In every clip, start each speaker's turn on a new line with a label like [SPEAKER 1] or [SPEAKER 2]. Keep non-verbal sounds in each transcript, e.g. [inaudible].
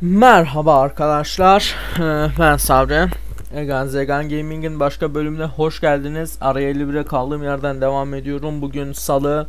[SPEAKER 1] Merhaba arkadaşlar, Ee, ben Sabri. Egan Zegan Gaming'in başka bölümüne hoş geldiniz. Araya 51'e kaldığım yerden devam ediyorum. Bugün salı,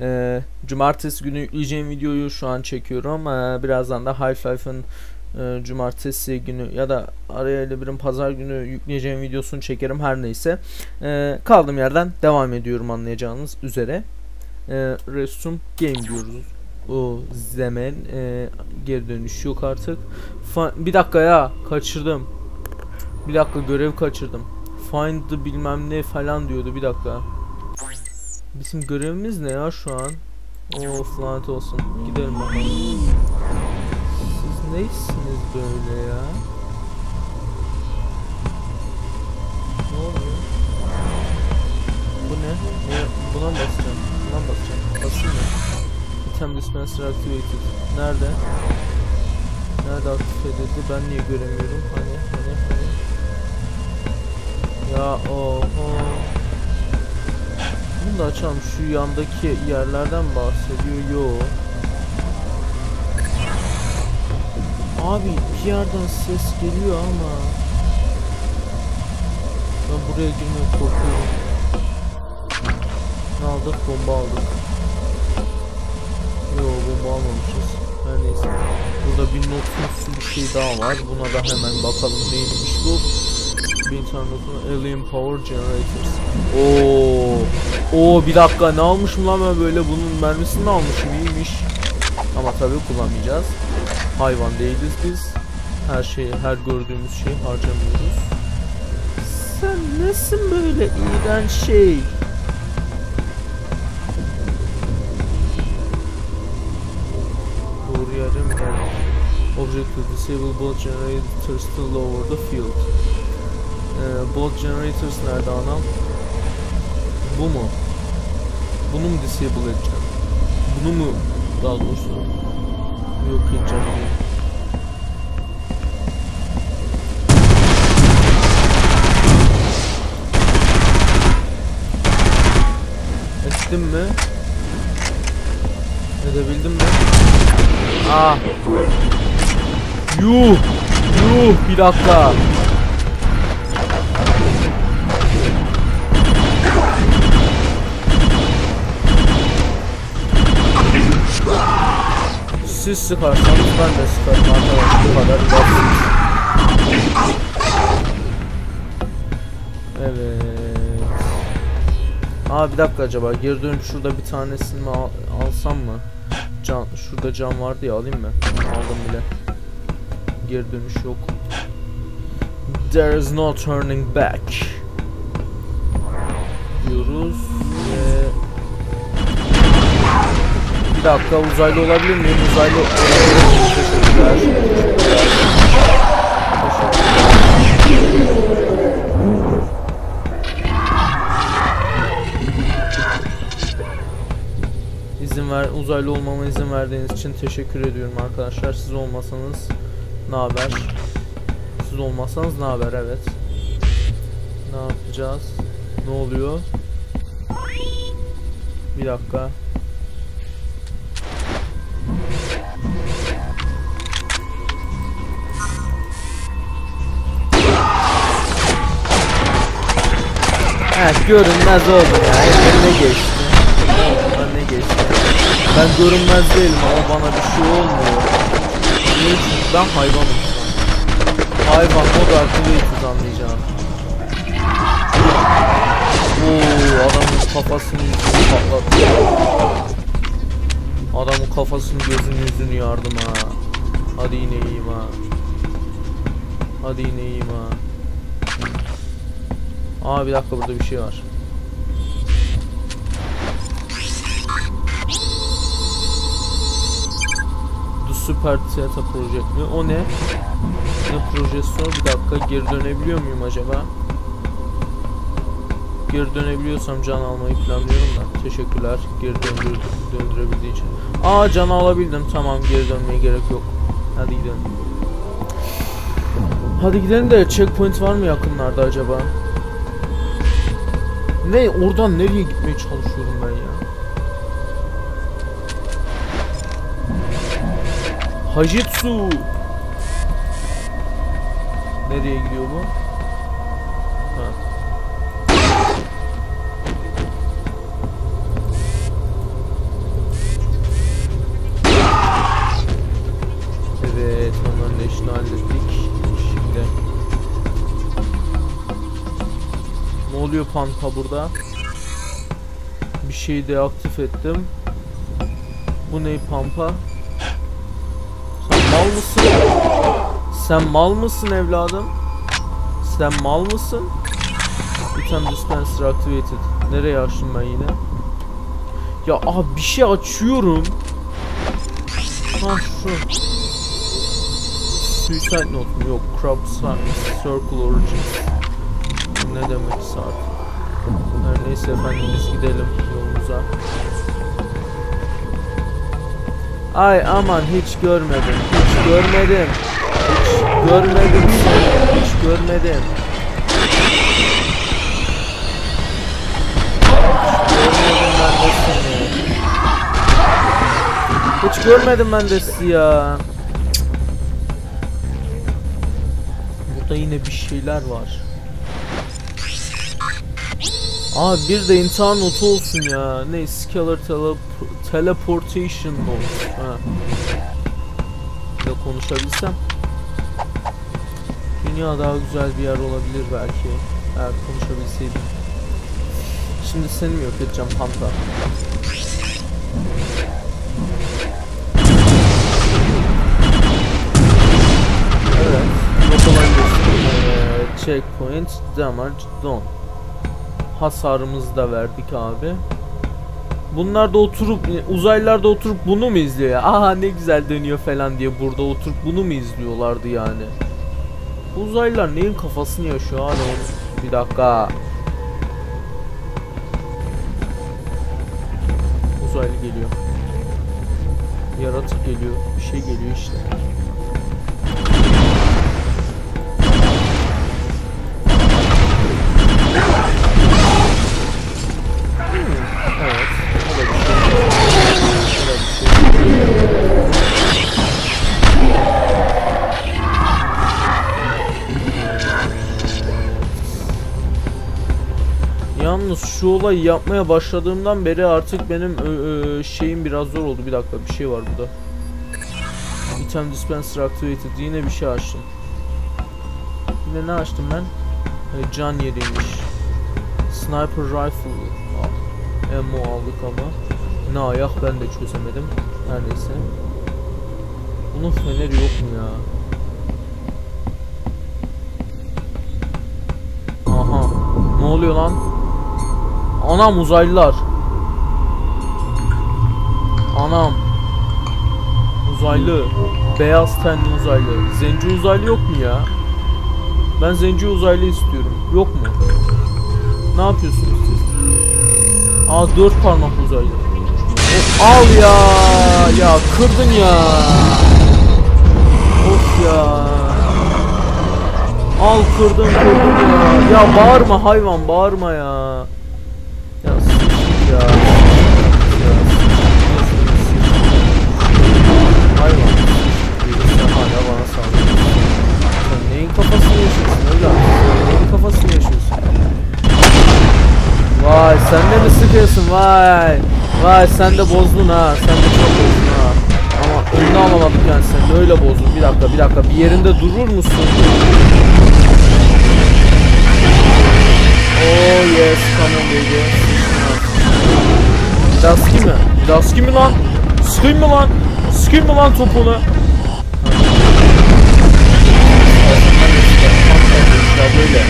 [SPEAKER 1] e, cumartesi günü yükleyeceğim videoyu şu an çekiyorum. Ee, birazdan da High Fife'ın e, cumartesi günü ya da araya 51'in pazar günü yükleyeceğim videosunu çekerim her neyse. Ee, kaldığım yerden devam ediyorum anlayacağınız üzere. Ee, Resum Game diyoruz o zemen e, geri dönüş yok artık. Fa- bir dakika ya kaçırdım. Bir dakika görev kaçırdım. Find the bilmem ne falan diyordu bir dakika. Bizim görevimiz ne ya şu an? Of lanet olsun. Gidelim. Siz neysiniz böyle ya? Item dispenser activated. Nerede? Nerede aktif edildi? Ben niye göremiyorum? Hani hani hani. Ya oho. Bunu da açalım. Şu yandaki yerlerden bahsediyor. Yo. Abi bir yerden ses geliyor ama. Ben buraya girmeye korkuyorum. Ne aldık? Bomba aldık. Bomba almamışız. Her neyse. Burada bir notumsu bir şey daha var. Buna da hemen bakalım neymiş bu. Bir tane notun Alien Power Generators. Oo. Oo bir dakika ne almışım lan ben böyle bunun mermisini almışım iyiymiş. Ama tabii kullanmayacağız. Hayvan değiliz biz. Her şeyi, her gördüğümüz şeyi harcamıyoruz. Sen nesin böyle iğrenç şey? Object to disable both generators to lower the field. Ee, both generators nerede anam? Bu mu? Bunu mu disable edeceğim? Bunu mu daha doğrusu yok edeceğim diye. Ettim mi? Edebildim mi? Ah. Yuh. Yuh bir dakika. Siz sıkarsanız ben de sıkarım arkadaşlar bu kadar basit. Evet. Aa bir dakika acaba geri dönüp şurada bir tanesini al alsam mı? Can, şurada cam vardı ya alayım mı? Aldım bile. Geri dönüş yok. There is no turning back. Diyoruz ve bir dakika uzaylı olabilir miyim? Uzaylı. Teşekkürler. İzin ver, uzaylı olmama izin verdiğiniz için teşekkür ediyorum arkadaşlar. Siz olmasanız ne haber? Siz olmasanız ne haber? Evet. Ne yapacağız? Ne oluyor? Bir dakika. Evet görünmez oldum ya. Elime geçti. Bana ne geçti? Ben görünmez değilim ama bana bir şey olmuyor. Niye? Ben hayvanım. Hayvan o da activated anlayacağım. Oo adamın kafasını yüzünü patlattı. Adamın kafasını gözünü yüzünü yardım ha. Hadi yine iyiyim ha. Hadi yine iyiyim ha. Aa bir dakika burada bir şey var. The Super Theater Project mi? O ne? Ne projesi o? Bir dakika geri dönebiliyor muyum acaba? Geri dönebiliyorsam can almayı planlıyorum da. Teşekkürler geri döndür döndürebildiği için. Aa can alabildim. Tamam geri dönmeye gerek yok. Hadi gidelim. Hadi gidelim de checkpoint var mı yakınlarda acaba? Ne oradan nereye gitmeye çalışıyorum ben ya? Hajitsu Nereye gidiyor bu? Ha. Evet, onların da işini hallettik. Şimdi ne oluyor Pampa burada? Bir şeyi deaktif ettim. Bu ne Pampa? Mal mısın? Sen mal mısın evladım? Sen mal mısın? Item dispenser activated. Nereye açtım ben yine? Ya abi bir şey açıyorum. Ha şu. Suicide note mu? Yok. Crop. Circle Origins. Ne demek saat? Her neyse efendim biz gidelim yolumuza. Ay aman hiç görmedim. Hiç görmedim. Hiç görmedim seni. Hiç görmedim. Hiç görmedim ben de sizi ya. Burada yine bir şeyler var. Abi bir de intihar notu olsun ya. Ne scalar tele teleportation note. Ha. De konuşabilsem. Dünya daha güzel bir yer olabilir belki. Eğer konuşabilseydim. Şimdi seni mi yok edeceğim Panta? Evet. Ee, checkpoint damage done. Hasarımızı da verdik abi. Bunlar da oturup uzaylılar da oturup bunu mu izliyor ya? Aha ne güzel dönüyor falan diye burada oturup bunu mu izliyorlardı yani? Bu uzaylılar neyin kafasını yaşıyor onu? Bir dakika. Uzaylı geliyor. Yaratık geliyor. Bir şey geliyor işte. Yalnız şu olayı yapmaya başladığımdan beri artık benim ö, ö, şeyim biraz zor oldu. Bir dakika bir şey var burada. Item dispenser activated. Yine bir şey açtım. Yine ne açtım ben? E, can yeriymiş. Sniper rifle. Ammo aldık ama. Ne ayak ben de çözemedim. Her neyse. Bunun feneri yok mu ya? Aha. Ne oluyor lan? Anam uzaylılar. Anam. Uzaylı. Beyaz tenli uzaylı. Zenci uzaylı yok mu ya? Ben zenci uzaylı istiyorum. Yok mu? Ne yapıyorsunuz siz? Aa dört parmak uzaylı. O, al ya. Ya kırdın ya. Of ya. Al kırdın kırdın ya. Ya bağırma hayvan bağırma ya. Ya sıçtık ya. Hayvan. Sen hala bana saldırıyorsun. Sen neyin kafasını yaşıyorsun öyle? Neyin kafasını yaşıyorsun? Vay sen de mi sıkıyorsun vay. Vay sen de bozdun ha. Sen de çok bozdun ha. Ama önüne alamadık yani sen öyle bozdun. Bir dakika bir dakika bir yerinde durur musun? Oh yes, come on baby. Daski mi? Daski mi lan? Sıkayım mı lan? Sıkayım mı lan topunu? Böyle.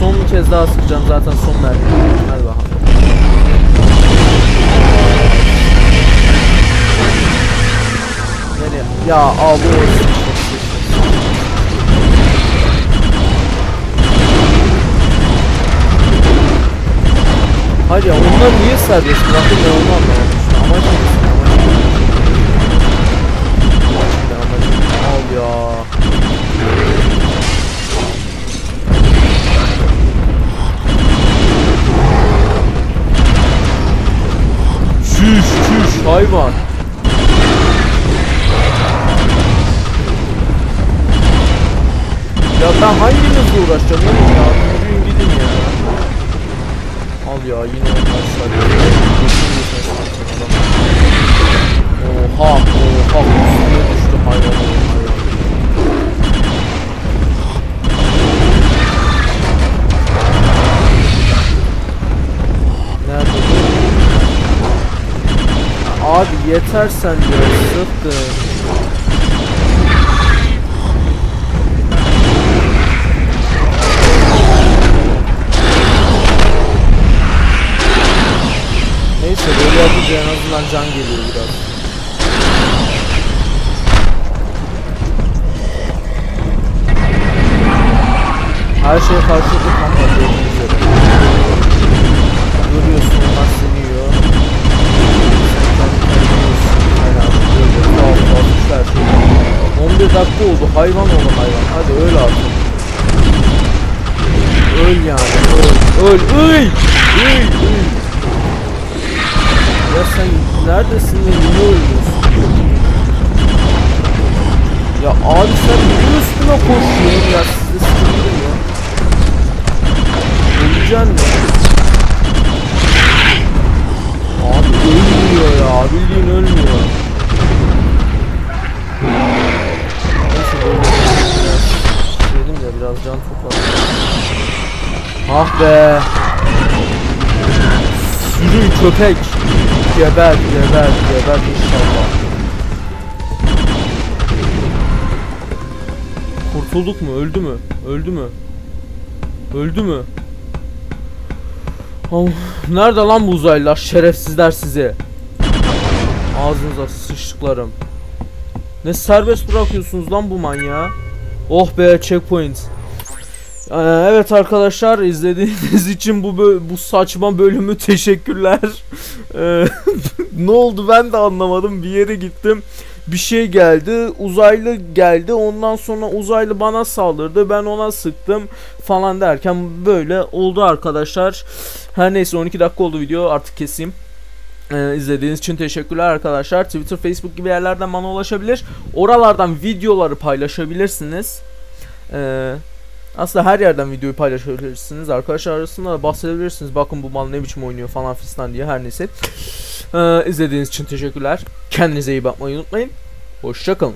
[SPEAKER 1] Son bir kez daha sıkacağım zaten son mermi. Hadi bakalım. Nereye? Ya abi. Onlar niye serbest bıraktın ben onu anlamadım. Amaç ne? Çüş çüş hayvan. Ya ben hanginizle uğraşacağım ya? Al ya yine olmazlar ya. Oha oha üstüne düştü hayvan? Abi yeter sen de sıktın. Yapınca en azından can geliyor biraz. Her şeye kamp yapıyoruz üzere. Görüyorsun onlar seni yiyor. Sen kendini koruyorsun. Aynen böyle tuhaf tuhaf işler şey. 11 dakika oldu hayvan oğlum hayvan. Hadi öl artık. Öl yani. Öl. Öl. Öl. Öl. Ya sen neredesin ve niye ölüyorsun? Ya abi sen niye üstüne koşuyorsun ya size sıkıntı ya. Öleceksin mi? Abi ölmüyor ya bildiğin ölmüyor. Neyse böyle biraz dedim de biraz can topladım. Ah be. Sürü köpek. Geber geber geber inşallah. Kurtulduk mu? Öldü mü? Öldü mü? Öldü mü? Oh, nerede lan bu uzaylılar? Şerefsizler sizi. Ağzınıza sıçtıklarım. Ne serbest bırakıyorsunuz lan bu manyağı? Oh be checkpoint. Ee, evet arkadaşlar izlediğiniz [laughs] için bu bu saçma bölümü [laughs] teşekkürler. Ee, [laughs] ne oldu ben de anlamadım. Bir yere gittim. Bir şey geldi. Uzaylı geldi. Ondan sonra uzaylı bana saldırdı. Ben ona sıktım falan derken böyle oldu arkadaşlar. Her neyse 12 dakika oldu video. Artık keseyim. Ee, izlediğiniz için teşekkürler arkadaşlar. Twitter, Facebook gibi yerlerden bana ulaşabilir. Oralardan videoları paylaşabilirsiniz. Ee, aslında her yerden videoyu paylaşabilirsiniz. Arkadaşlar arasında da bahsedebilirsiniz. Bakın bu mal ne biçim oynuyor falan fistan diye her neyse. Ee, izlediğiniz için teşekkürler. Kendinize iyi bakmayı unutmayın. Hoşçakalın.